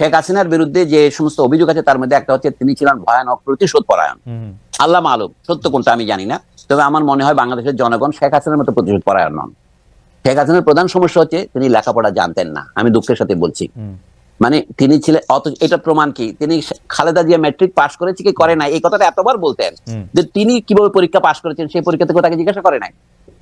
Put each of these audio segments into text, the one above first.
শেখ হাসিনার বিরুদ্ধে যে সমস্ত অভিযোগ আছে তার মধ্যে একটা হচ্ছে তিনি ছিলেন ভয়ানক প্রতিশোধ পরায়ণ। আল্লাহ মালুম সত্য কোনটা আমি জানি না। তবে আমার মনে হয় বাংলাদেশের জনগণ শেখ হাসিনার মতো প্রতিশোধ পরায়ণ নন। শেখ হাসিনার প্রধান সমস্যা হচ্ছে তিনি লেখাপড়া জানতেন না। আমি দুঃখের সাথে বলছি। মানে তিনি ছিলেন অত এটা প্রমাণ কি? তিনি খালেদা জিয়া ম্যাট্রিক পাশ করেছে কি করে নাই? এই কথাটা এতবার বলতেন যে তিনি কীভাবে পরীক্ষা পাশ করেছেন সেই পরীক্ষাতে তাকে জিজ্ঞাসা করে নাই।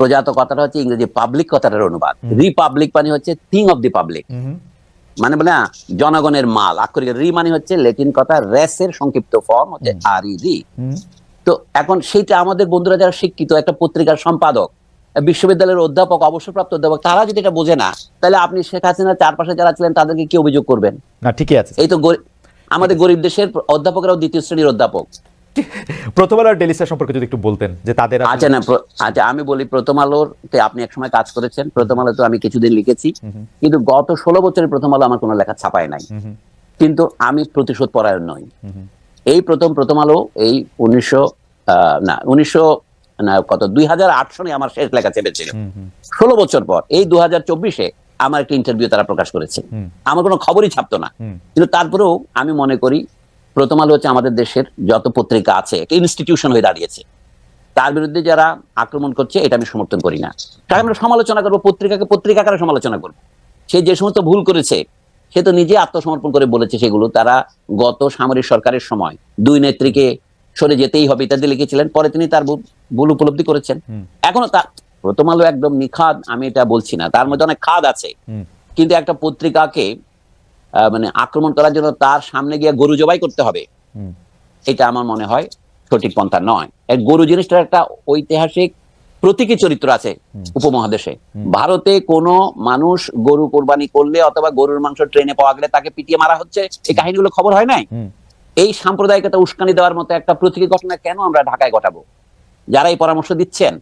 হুম, প্রজা তো কথাটা হচ্ছে ইংরেজি পাবলিক কথাটার অনুবাদ। রিপাবলিক মানে হচ্ছে থিং অফ দি পাবলিক মানে বলে জনগণের মাল। আক্ষরিক রি মানে হচ্ছে লেটিন কথা রেসের সংক্ষিপ্ত ফর্ম হচ্ছে আর ই রি তো এখন সেইটা আমাদের বন্ধুরা যারা শিক্ষিত একটা পত্রিকার সম্পাদক বিশ্ববিদ্যালয়ের অধ্যাপক অবসরপ্রাপ্ত অধ্যাপক তারা যদি এটা বোঝে না তাহলে আপনি শেখ হাসিনার চারপাশে যারা ছিলেন তাদেরকে কি অভিযোগ করবেন? না ঠিকই আছে। এই তো আমাদের গরিব দেশের অধ্যাপকরাও দ্বিতীয় শ্রেণির অধ্যাপক। প্রথম আলোর ডেলি স্টার সম্পর্কে যদি একটু বলতেন যে তাদের আচ্ছা না আচ্ছা আমি বলি প্রথম আলোতে আপনি একসময় কাজ করেছেন প্রথম আমি কিছুদিন লিখেছি। কিন্তু গত ষোলো প্রথম আলো আমার কোনো লেখা ছাপায় নাই। কিন্তু আমি প্রতিশোধ পরায়ণ নই। এই প্রথম প্রথম আলো এই উনিশশো না উনিশশো না কত দুই হাজার আট সনে আমার শেষ লেখা চেপেছিল। ষোলো বছর পর এই দু হাজার চব্বিশে আমার একটা ইন্টারভিউ তারা প্রকাশ করেছে। আমার কোনো খবরই ছাপতো না। কিন্তু তারপরেও আমি মনে করি প্রথম আলো হচ্ছে আমাদের দেশের যত পত্রিকা আছে ইনস্টিটিউশন হয়ে দাঁড়িয়েছে। তার বিরুদ্ধে যারা আক্রমণ করছে এটা আমি সমর্থন করি না। তাই আমরা সমালোচনা করব পত্রিকাকে পত্রিকা আকারে সমালোচনা করব? সে যে সমস্ত ভুল করেছে সে তো নিজে আত্মসমর্পণ করে বলেছে সেগুলো। তারা গত সামরিক সরকারের সময় দুই নেত্রীকে সরে যেতেই হবে ইত্যাদি লিখেছিলেন। পরে তিনি তার ভুল- উপলব্ধি করেছেন। এখনও তা প্রথম আলো একদম নিখাদ আমি এটা বলছি না। তার মধ্যে অনেক খাদ আছে। কিন্তু একটা পত্রিকাকে মানে আক্রমণ করার জন্য তার সামনে গিয়ে গরু জবাই করতে হবে। এটা আমার মনে হয় সঠিক পন্থা নয়। গরু জিনিসটার একটা ঐতিহাসিক প্রতীকী চরিত্র আছে উপমহাদেশে। ভারতে কোনো মানুষ গরু কোরবানি করলে অথবা গরুর মাংস ট্রেনে পাওয়া গেলে তাকে পিটিয়ে মারা হচ্ছে এই কাহিনীগুলো খবর হয় নাই? এই সাম্প্রদায়িকতা উস্কানি দেওয়ার মতো একটা প্রতীকী ঘটনা কেন আমরা ঢাকায় ঘটাবো? যারা এই পরামর্শ দিচ্ছেন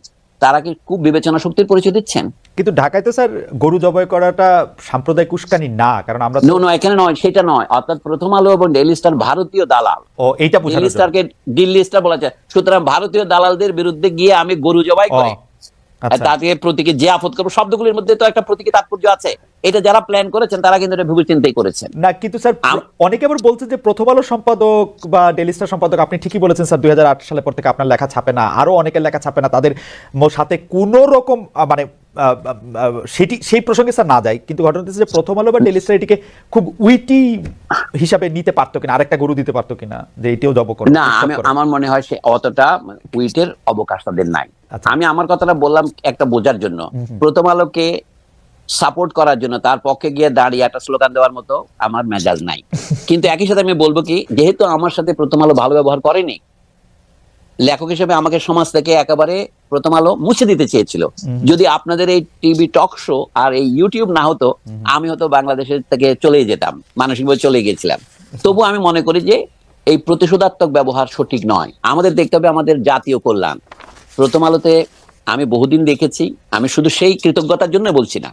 তারা কি খুব বিবেচনা শক্তির পরিচয় দিচ্ছেন? কিন্তু ঢাকায় তো স্যার গরু জবাই করাটা সাম্প্রদায়িক উস্কানি না কারণ আমরা নো নো এখানে নয় সেটা নয়। অর্থাৎ প্রথম আলো এবং ডেইলি স্টার ভারতীয় দালাল। ও এইটা জন্য। স্টারকে দিল্লি স্টার বলা যায়। সুতরাং ভারতীয় দালালদের বিরুদ্ধে গিয়ে আমি গরু জবাই করে। আচ্ছা। তাতে প্রতীকে যে আপদ করব শব্দগুলির মধ্যে তো একটা প্রতীকী তাৎপর্য আছে। এটা যারা প্ল্যান করেছেন তারা কিন্তু এটা ভেবে চিন্তাই করেছেন। না কিন্তু স্যার অনেকে আবার বলছে যে প্রথম আলো সম্পাদক বা ডেলি স্টার সম্পাদক আপনি ঠিকই বলেছেন স্যার দুই সালের পর থেকে আপনার লেখা ছাপে না। আরও অনেকের লেখা ছাপে না। তাদের সাথে কোনো রকম মানে সেটি সেই প্রসঙ্গে স্যার না যায় কিন্তু ঘটনা হচ্ছে যে প্রথম আলো বা ডেলি স্টার এটিকে খুব উইটি হিসাবে নিতে পারতো কিনা আরেকটা গরু দিতে পারতো কিনা যে এটিও জব করে না আমি আমার মনে হয় সে অতটা উইটের অবকাশ তাদের নাই। আচ্ছা। আমি আমার কথাটা বললাম একটা বোঝার জন্য। প্রথম আলোকে সাপোর্ট করার জন্য তার পক্ষে গিয়ে দাঁড়িয়ে একটা স্লোগান দেওয়ার মতো আমার মেজাজ নাই। কিন্তু একই সাথে আমি বলব কি যেহেতু আমার সাথে প্রথম আলো ভালো ব্যবহার করেনি লেখক হিসেবে আমাকে সমাজ থেকে একেবারে প্রথম আলো মুছে দিতে চেয়েছিল। যদি আপনাদের এই টিভি টক শো আর এই ইউটিউব না হতো আমি হয়তো বাংলাদেশের থেকে চলে যেতাম মানসিকভাবে চলে গিয়েছিলাম তবু আমি মনে করি যে এই প্রতিশোধাত্মক ব্যবহার সঠিক নয়। আমাদের দেখতে হবে আমাদের জাতীয় কল্যাণ। প্রথম আলোতে আমি বহুদিন দেখেছি আমি শুধু সেই কৃতজ্ঞতার জন্য বলছি না।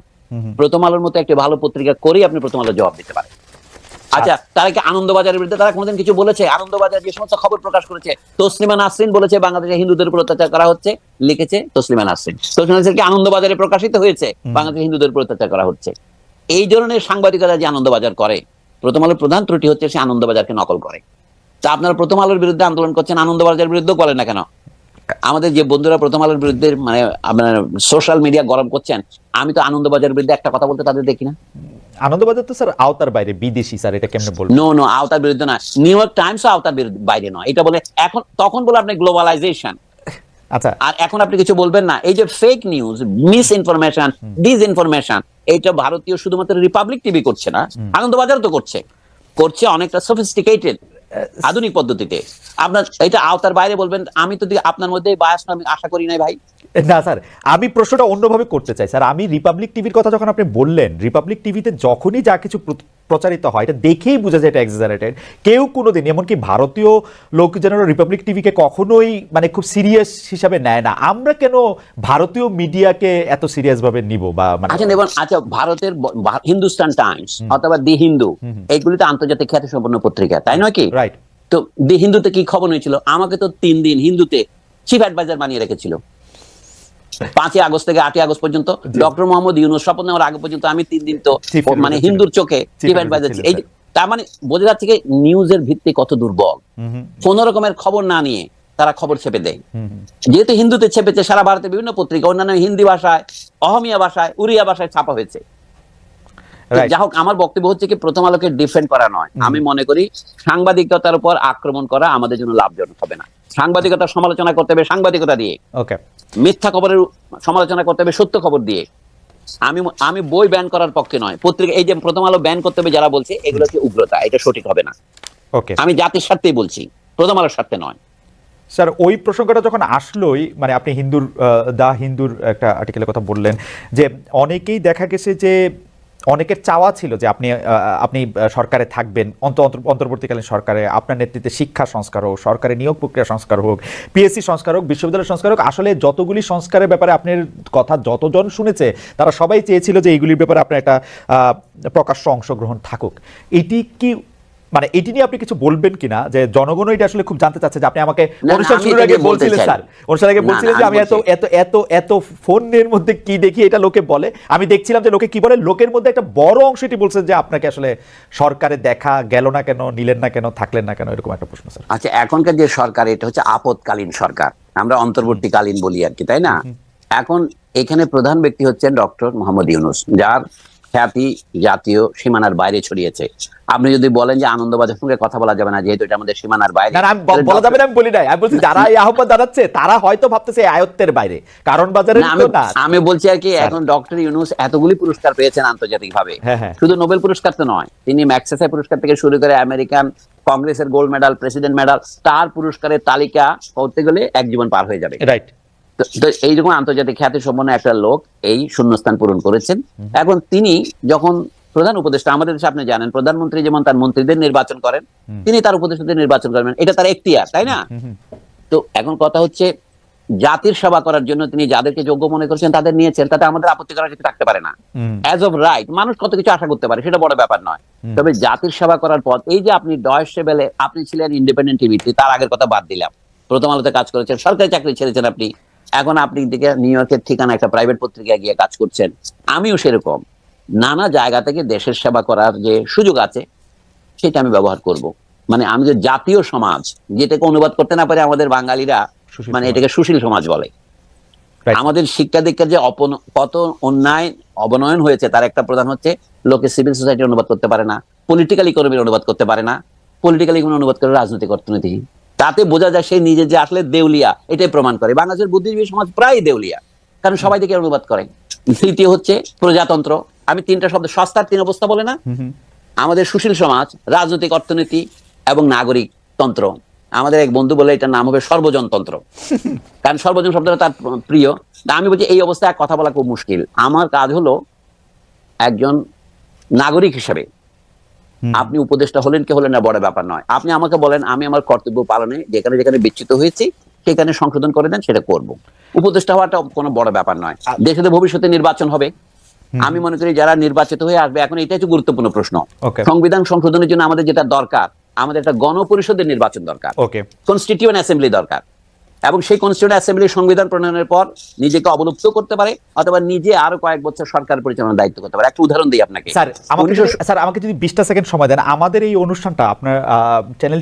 প্রথম আলোর মতো একটি ভালো পত্রিকা করেই আপনি প্রথম আলো জবাব দিতে পারেন। আচ্ছা তারা কি আনন্দবাজারের বিরুদ্ধে তারা কোনোদিন কিছু বলেছে? আনন্দবাজার যে সমস্ত খবর প্রকাশ করেছে তসলিমা নাসরিন বলেছে বাংলাদেশে হিন্দুদের উপর অত্যাচার করা হচ্ছে লিখেছে তসলিমা নাসরিন। তসলিমা নাসরিন কি আনন্দবাজারে প্রকাশিত হয়েছে বাংলাদেশে হিন্দুদের উপর অত্যাচার করা হচ্ছে। এই ধরনের সাংবাদিকতা যে আনন্দবাজার করে প্রথম আলোর প্রধান ত্রুটি হচ্ছে সে আনন্দবাজারকে নকল করে। তা আপনারা প্রথম আলোর বিরুদ্ধে আন্দোলন করছেন আনন্দবাজারের বিরুদ্ধেও করেন না কেন? আমাদের যে বন্ধুরা প্রথম আলোর বিরুদ্ধে মানে আপনার সোশ্যাল মিডিয়া গরম করছেন আমি তো আনন্দবাজারের বিরুদ্ধে একটা কথা বলতে তাদের দেখি না। আনন্দবাজার তো স্যার আওতার বাইরে বিদেশি স্যার এটা কেমনে বলব? নো নো আওতার বিরুদ্ধে না। নিউ ইয়র্ক টাইমস আওতার বাইরে নয়। এটা বলে এখন তখন বলে আপনি গ্লোবালাইজেশন আচ্ছা। আর এখন আপনি কিছু বলবেন না। এই যে fake news misinformation disinformation এইটা ভারতীয় শুধুমাত্র রিপাবলিক টিভি করছে না আনন্দবাজার তো করছে। করছে অনেকটা সফিস্টিকেটেড আধুনিক পদ্ধতিতে। আপনার এটা আওতার বাইরে বলবেন আমি তো আপনার মধ্যে বায়াস আমি আশা করি নাই ভাই। না স্যার আমি প্রশ্নটা অন্যভাবে করতে চাই স্যার। আমি রিপাবলিক টিভির কথা যখন আপনি বললেন রিপাবলিক টিভিতে যখনই যা কিছু প্রচারিত হয় এটা দেখেই বোঝা যায় এটা এক্সাজারেটেড কেউ কোনোদিন এমনকি ভারতীয় লোকজনেরা রিপাবলিক টিভিকে কখনোই মানে খুব সিরিয়াস হিসাবে নেয় না। আমরা কেন ভারতীয় মিডিয়াকে এত সিরিয়াস ভাবে নিব বা মানে আচ্ছা এবং আচ্ছা ভারতের হিন্দুস্তান টাইমস অথবা দি হিন্দু এইগুলি তো আন্তর্জাতিক খ্যাতি সম্পন্ন পত্রিকা তাই নয় কি? রাইট তো দি হিন্দুতে কি খবর হয়েছিল? আমাকে তো তিন দিন হিন্দুতে চিফ অ্যাডভাইজার বানিয়ে রেখেছিল। পাঁচই আগস্ট থেকে আটই আগস্ট পর্যন্ত ডক্টর মোহাম্মদ ইউনুস শপথ নেওয়ার আগে পর্যন্ত আমি তিন দিন তো মানে হিন্দুর চোখে চিফ অ্যাডভাইজার এই তার মানে বোঝা যাচ্ছে নিউজের ভিত্তি কত দুর্বল। কোন রকমের খবর না নিয়ে তারা খবর ছেপে দেয়। যেহেতু হিন্দুতে ছেপেছে সারা ভারতের বিভিন্ন পত্রিকা অন্যান্য হিন্দি ভাষায় অহমিয়া ভাষায় উড়িয়া ভাষায় ছাপা হয়েছে. যা হোক আমার বক্তব্য হচ্ছে কি প্রথম আলোকে ডিফেন্ড করা নয়। আমি মনে করি সাংবাদিকতার উপর আক্রমণ করা আমাদের জন্য লাভজনক হবে না। সাংবাদিকতার সমালোচনা করতে হবে সাংবাদিকতা দিয়ে। ওকে মিথ্যা খবরের সমালোচনা করতে হবে সত্য খবর দিয়ে। আমি আমি বই ব্যান করার পক্ষে নয়। পত্রিকা এই যে প্রথম আলো ব্যান করতে হবে যারা বলছে এগুলো কি উগ্রতা এটা সঠিক হবে না। ওকে আমি জাতির স্বার্থেই বলছি প্রথম আলোর স্বার্থে নয়। স্যার ওই প্রসঙ্গটা যখন আসলোই মানে আপনি হিন্দুর দা হিন্দুর একটা আর্টিকেলের কথা বললেন যে অনেকেই দেখা গেছে যে অনেকের চাওয়া ছিল যে আপনি আপনি সরকারে থাকবেন, অন্ত অন্ত- অন্তর্বর্তীকালীন সরকারে আপনার নেতৃত্বে শিক্ষা সংস্কার হোক, সরকারি নিয়োগ প্রক্রিয়া সংস্কার হোক পিএসসি সংস্কার হোক, বিশ্ববিদ্যালয় সংস্কার হোক, আসলে যতগুলি সংস্কারের ব্যাপারে আপনার কথা যতজন শুনেছে, তারা সবাই চেয়েছিল যে এইগুলির ব্যাপারে আপনার একটা প্রকাশ্য অংশগ্রহণ থাকুক। এটি কি মানে এটি নিয়ে আপনি কিছু বলবেন কিনা? যে জনগণ এটা আসলে খুব জানতে চাচ্ছে যে আপনি আমাকে অনুষ্ঠান শুরুর আগে বলছিলেন স্যার। অনুষ্ঠান আগে বলছিলেন যে আমি এত এত এত এত ফোনের মধ্যে কি দেখি এটা লোকে বলে? আমি দেখছিলাম যে লোকে কি বলে? লোকের মধ্যে একটা বড় অংশ এটি বলছে যে আপনাকে আসলে সরকারে দেখা গেল না কেন নিলেন না কেন থাকলেন না কেন এরকম একটা প্রশ্ন স্যার। আচ্ছা এখনকার যে সরকার এটা হচ্ছে আপদকালীন সরকার। আমরা অন্তর্বর্তীকালীন বলি আর কি তাই না? এখন এখানে প্রধান ব্যক্তি হচ্ছেন ডক্টর মোহাম্মদ ইউনুস যার খ্যাতি জাতীয় সীমানার বাইরে ছড়িয়েছে। আপনি যদি বলেন যে আনন্দবাজার সঙ্গে কথা বলা যাবে না যেহেতু এটা আমাদের সীমানার বাইরে। বলা যাবে না আমি বলি নাই। আমি বলছি যারা এই আহ্বান জানাচ্ছে তারা হয়তো ভাবতেছে আয়ত্তের বাইরে। কারণ বাজারে আমি বলছি আর কি এখন ডক্টর ইউনুস এতগুলি পুরস্কার পেয়েছেন আন্তর্জাতিক ভাবে হ্যাঁ, হ্যাঁ। শুধু নোবেল পুরস্কার তো নয় তিনি ম্যাক্সেসে পুরস্কার থেকে শুরু করে আমেরিকান কংগ্রেসের gold medal president medal star পুরস্কারের তালিকা করতে গেলে এক জীবন পার হয়ে যাবে। রাইট তো- এইরকম আন্তর্জাতিক খ্যাতি সম্পন্ন একটা লোক এই শূন্যস্থান পূরণ করেছেন। এখন তিনি যখন প্রধান উপদেষ্টা আমাদের দেশে আপনি জানেন প্রধানমন্ত্রী যেমন তার মন্ত্রীদের নির্বাচন করেন তিনি তার উপদেষ্টাদের নির্বাচন করবেন এটা তার এখতিয়ার তাই না? তো এখন কথা হচ্ছে জাতির সেবা করার জন্য তিনি যাদেরকে যোগ্য মনে করছেন তাদের নিয়েছেন তাতে আমাদের আপত্তি করার কিছু থাকতে পারে না। অ্যাজ অফ রাইট মানুষ কত কিছু আশা করতে পারে সেটা বড় ব্যাপার নয়। তবে জাতির সেবা করার পর এই যে আপনি ডয়েস বেলে আপনি ছিলেন ইন্ডিপেন্ডেন্ট টিভিতে তার আগের কথা বাদ দিলাম। প্রথম আলোতে কাজ করেছেন সরকারি চাকরি ছেড়েছেন আপনি। এখন আপনি দিকে নিউ ইয়র্কের ঠিকানা একটা প্রাইভেট পত্রিকায় গিয়ে কাজ করছেন আমিও সেরকম। নানা জায়গা থেকে দেশের সেবা করার যে সুযোগ আছে সেটা আমি ব্যবহার করব। মানে আমি যে জাতীয় সমাজ যেটাকে অনুবাদ করতে না পারে আমাদের বাঙালিরা মানে এটাকে সুশীল সমাজ বলে। আমাদের শিক্ষা দীক্ষার যে অপন কত অন্যায় অবনয়ন হয়েছে তার একটা প্রধান হচ্ছে লোকে সিভিল সোসাইটি অনুবাদ করতে পারে না পলিটিক্যাল ইকোনমির অনুবাদ করতে পারে না পলিটিক্যাল ইকোনমি অনুবাদ করে রাজনৈতিক অর্থনীতি তাতে বোঝা যায় সে নিজে যে আসলে দেউলিয়া এটাই প্রমাণ করে। বাংলাদেশের বুদ্ধিজীবী সমাজ প্রায় দেউলিয়া কারণ সবাই থেকে অনুবাদ করে। তৃতীয় হচ্ছে প্রজাতন্ত্র। আমি তিনটা শব্দ সস্তার তিন অবস্থা বলে না? আমাদের সুশীল সমাজ রাজনৈতিক অর্থনীতি এবং নাগরিক তন্ত্র। আমাদের এক বন্ধু বলে এটার নাম হবে সর্বজনতন্ত্র। কারণ সর্বজন শব্দটা তার প্রিয়। আমি বলছি এই অবস্থায় কথা বলা খুব মুশকিল। আমার কাজ হলো একজন নাগরিক হিসেবে আপনি উপদেষ্টা হলেন কি হলেন না বড় ব্যাপার নয়। আপনি আমাকে বলেন আমি আমার কর্তব্য পালনে যেখানে যেখানে বিচ্যুত হয়েছি সেখানে সংশোধন করে দেন সেটা করব। উপদেষ্টা হওয়াটা কোনো বড় ব্যাপার নয়। দেশে তো ভবিষ্যতে নির্বাচন হবে। আমি মনে করি যারা নির্বাচিত হয়ে আসবে এখন এটা হচ্ছে গুরুত্বপূর্ণ প্রশ্ন। সংবিধান সংশোধনের জন্য আমাদের যেটা দরকার আমাদের একটা গণপরিষদের নির্বাচন দরকার। কনস্টিটিউয়েন্ট অ্যাসেম্বলি দরকার। এবং সেই কনস্টিটিউন্ট অ্যাসেম্বলি সংবিধান প্রণয়নের পর নিজেকে অবলুপ্ত করতে পারে অথবা নিজে আরও কয়েক বছর সরকার পরিচালনার দায়িত্ব করতে পারে। একটা উদাহরণ দিই আপনাকে। স্যার আমাকে স্যার আমাকে যদি বিশটা সেকেন্ড সময় দেন আমাদের এই অনুষ্ঠানটা আপনার চ্যানেল